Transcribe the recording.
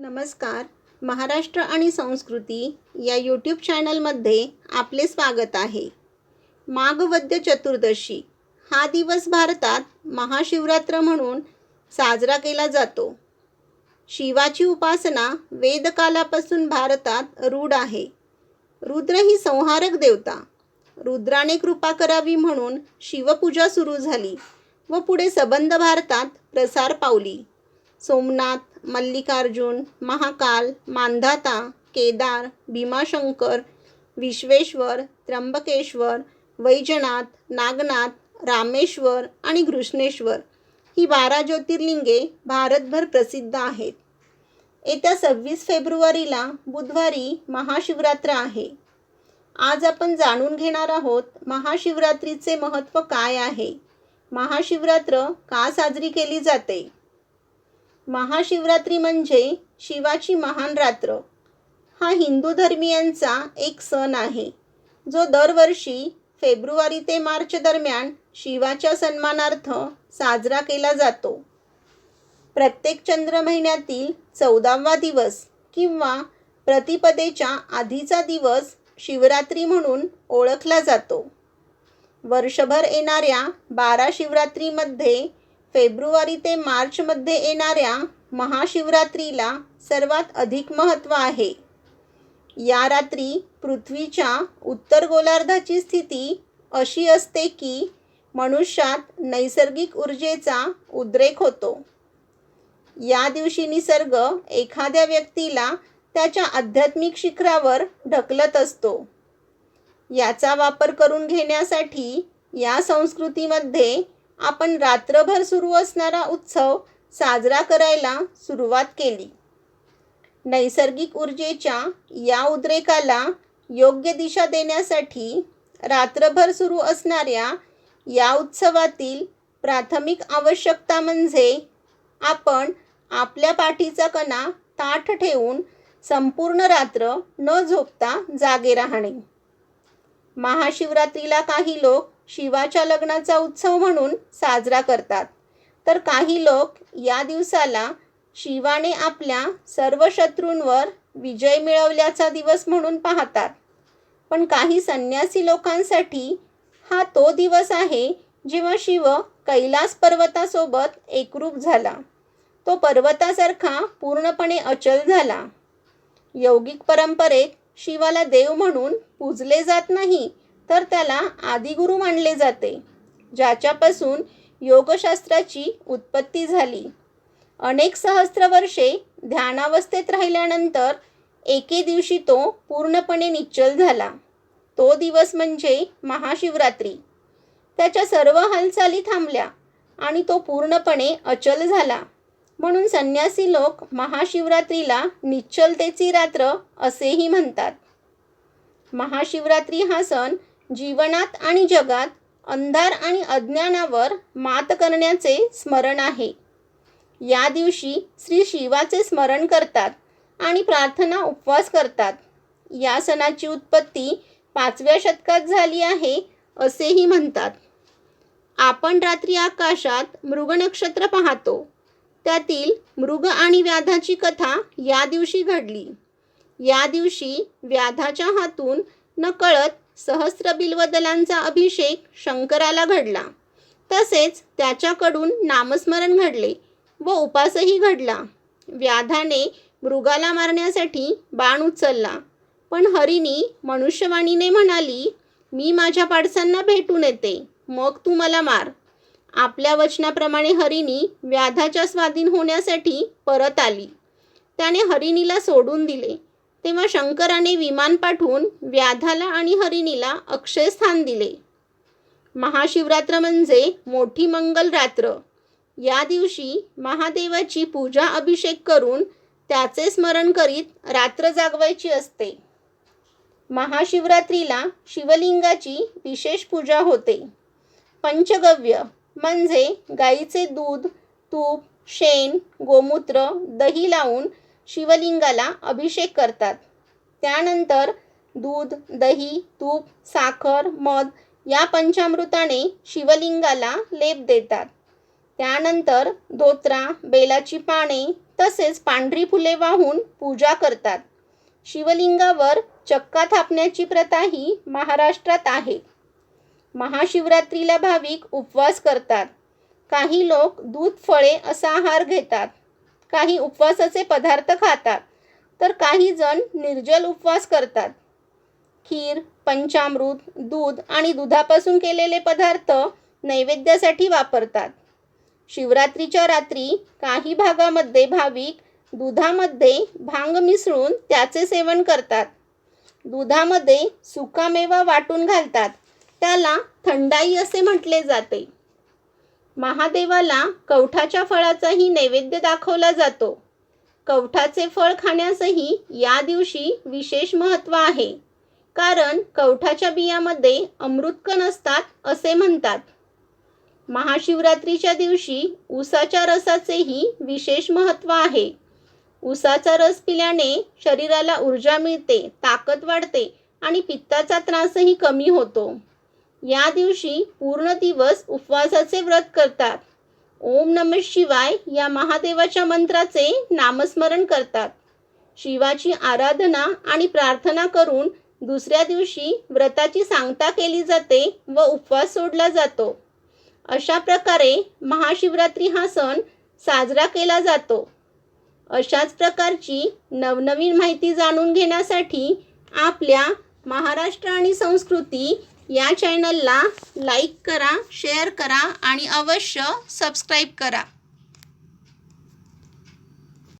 नमस्कार. महाराष्ट्र आणि संस्कृती या यूट्यूब चॅनलमध्ये आपले स्वागत आहे. माघवद्य चतुर्दशी. हा दिवस भारतात महाशिवरात्र म्हणून साजरा केला जातो. शिवाची उपासना वेदकालापासून भारतात रूढ आहे. रुद्र ही संहारक देवता. रुद्राने कृपा करावी म्हणून शिवपूजा सुरू झाली व पुढे सबंध भारतात प्रसार पावली. सोमनाथ मल्लिकार्जुन महाकाल मांधाता केदार भीमाशंकर विश्वेश्वर त्र्यंबकेश्वर वैजनाथ नागनाथ रामेश्वर आणि घृष्णेश्वर ही बारा ज्योतिर्लिंगे भारतभर प्रसिद्ध आहेत. येत्या सव्वीस फेब्रुवारीला बुधवारी महाशिवरात्र आहे. आज आपण जाणून घेणार आहोत महाशिवरात्रीचे महत्त्व काय आहे. महाशिवरात्र का साजरी केली जाते? महाशिवरात्री म्हणजे शिवाची महान रात्र. हा हिंदू धर्मियांचा एक सण आहे जो दरवर्षी फेब्रुवारी ते मार्च दरम्यान शिवाच्या सन्मानार्थ साजरा केला जातो. प्रत्येक चंद्र महिन्यातील चौदावा दिवस किंवा प्रतिपदेच्या आधीचा दिवस शिवरात्री म्हणून ओळखला जातो. वर्षभर येणाऱ्या बारा शिवरात्रीमध्ये फेब्रुवारी ते मार्चमध्ये येणाऱ्या महाशिवरात्रीला सर्वात अधिक महत्त्व आहे. या रात्री पृथ्वीच्या उत्तर गोलार्धाची स्थिती अशी असते की मनुष्यात नैसर्गिक ऊर्जेचा उद्रेक होतो. या दिवशी निसर्ग एखाद्या व्यक्तीला त्याच्या आध्यात्मिक शिखरावर ढकलत असतो. याचा वापर करून घेण्यासाठी या संस्कृतीमध्ये आपण रात्रभर सुरू असणारा उत्सव साजरा करायला सुरुवात केली. नैसर्गिक ऊर्जेच्या या उद्रेकाला योग्य दिशा देण्यासाठी रात्रभर सुरू असणाऱ्या या उत्सवातील प्राथमिक आवश्यकता म्हणजे आपण आपल्या पाठीचा कणा ताठ ठेवून संपूर्ण रात्र न झोपता जागे राहणे. महाशिवरात्रीला काही लोक शिवाच्या लग्नाचा उत्सव म्हणून साजरा करतात. तर काही लोक या दिवसाला शिवाने आपल्या सर्व शत्रूंवर विजय मिळवल्याचा दिवस म्हणून पाहतात. पण काही संन्यासी लोकांसाठी हा तो दिवस आहे जेव्हा शिव कैलास पर्वतासोबत एकरूप झाला. तो पर्वतासारखा पूर्णपणे अचल झाला. यौगिक परंपरेत शिवाला देव म्हणून पूजले जात नाही तर त्याला आदिगुरु मानले जाते ज्याच्यापासून योगशास्त्राची उत्पत्ती झाली. अनेक सहस्र वर्षे ध्यानावस्थेत राहिल्यानंतर एके दिवशी तो पूर्णपणे निश्चल झाला. तो दिवस म्हणजे महाशिवरात्री. त्याच्या सर्व हालचाली थांबल्या आणि तो पूर्णपणे अचल झाला. म्हणून संन्यासी लोक महाशिवरात्रीला निश्चलतेची रात्र असेही म्हणतात. महाशिवरात्री हा सण जीवनात आणि जगात अंधार आणि अज्ञानावर मात करण्याचे स्मरण आहे. या दिवशी श्री शिवाचे स्मरण करतात आणि प्रार्थना उपवास करतात. या सणाची उत्पत्ती पाचव्या शतकात झाली आहे असेही म्हणतात. आपण रात्री आकाशात मृग नक्षत्र पाहतो. त्यातील मृग आणि व्याधाची कथा या दिवशी घडली. या दिवशी व्याधाच्या हातून नकळत सहस्र बिल्वदलांचा अभिषेक शंकराला घडला. तसेच त्याच्याकडून नामस्मरण घडले व उपासही घडला. व्याधाने मृगाला मारण्यासाठी बाण उचलला. पण हरिणी मनुष्यवाणीने म्हणाली मी माझ्या पाडसांना भेटून येते मग तू मला मार. आपल्या वचनाप्रमाणे हरिणी व्याधाच्या स्वाधीन होण्यासाठी परत आली. त्याने हरिणीला सोडून दिले. तेव्हा शंकराने विमान पाठवून व्याधाला आणि हरिणीला अक्षयस्थान दिले. महाशिवरात्र म्हणजे मोठी मंगल रात्र. या दिवशी महादेवाची पूजा अभिषेक करून त्याचे स्मरण करीत रात्र जागवायची असते. महाशिवरात्रीला शिवलिंगाची विशेष पूजा होते. पंचगव्य म्हणजे गाईचे दूध तूप शेण गोमूत्र दही लावून शिवलिंगाला अभिषेक करतात. त्यानंतर दूध दही तूप साखर मध या पंचामृताने शिवलिंगाला लेप देतात. त्यानंतर धोत्रा बेलाची पाने तसेच पांढरी फुले वाहून पूजा करतात. शिवलिंगावर चक्का थापण्याची प्रथा ही महाराष्ट्रात आहे. महाशिवरात्रीला भाविक उपवास करतात. काही लोक दूध फळे असा आहार घेतात. काही उपवासाचे पदार्थ खातात. तर काही जण निर्जल उपवास करतात. खीर पंचामृत दूध आणि दुधापासून केलेले पदार्थ नैवेद्यासाठी वापरतात. शिवरात्रीच्या रात्री काही भागामध्ये भाविक दुधामध्ये भांग मिसळून त्याचे सेवन करतात. दुधामध्ये सुकामेवा वाटून घालतात. त्याला थंडाई असे म्हटले जाते. महादेवाला कवठाच्या फळाचाही नैवेद्य दाखवला जातो. कवठाचे फळ खाण्यासही या दिवशी विशेष महत्त्व आहे. कारण कवठाच्या बियामध्ये अमृतकण असतात असे म्हणतात. महाशिवरात्रीच्या दिवशी उसाच्या रसाचेही विशेष महत्त्व आहे. उसाचा रस पिल्याने शरीराला ऊर्जा मिळते ताकद वाढते आणि पित्ताचा त्रासही कमी होतो. या दिवशी पूर्ण दिवस उपवासाचे व्रत करतात. ओम नम शिवाय या महादेवाच्या मंत्राचे नामस्मरण करतात. शिवाची आराधना आणि प्रार्थना करून दुसऱ्या दिवशी व्रताची सांगता केली जाते व उपवास सोडला जातो. अशा प्रकारे महाशिवरात्री हा सण साजरा केला जातो. अशाच प्रकारची नवनवीन माहिती जाणून घेण्यासाठी आपल्या महाराष्ट्र आणि संस्कृती या चॅनलला लाईक करा शेअर करा आणि अवश्य सबस्क्राईब करा.